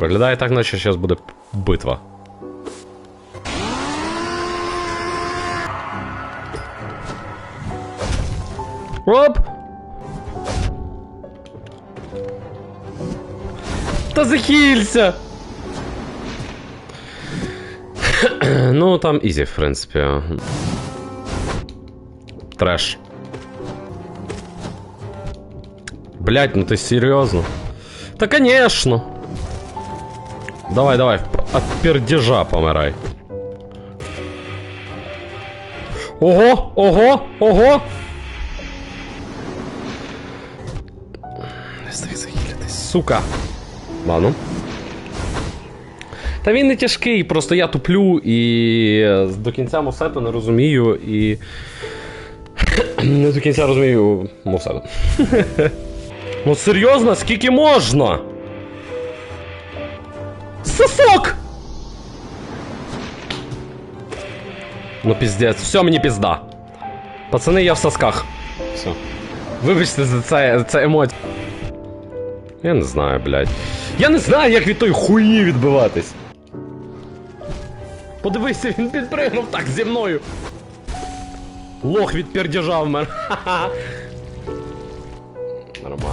Виглядає так, наче зараз буде битва. Оп! Та захилься! ну, там ізі, в принципі. Треш. Блять, ну ты серьезно? Да конечно. Давай, давай, от пердежа помирай. Ого, ого, ого! Не стій захилитись, сука. Ладно. Та він не тяжкий, просто я туплю і до кінця мусету не розумію і. Не до кінця розумію мусету. Ну серйозно, скільки можна? Сосок! Ну піздець, все мені пізда. Пацани, я в сосках. Все. Вибачте за це, за це емоція. Я не знаю, блядь. Я не знаю, як від тої хуйні відбиватись. Подивися, він підпригнув так зі мною. Лох від пердяжа вмер. Ха-ха. Нормально.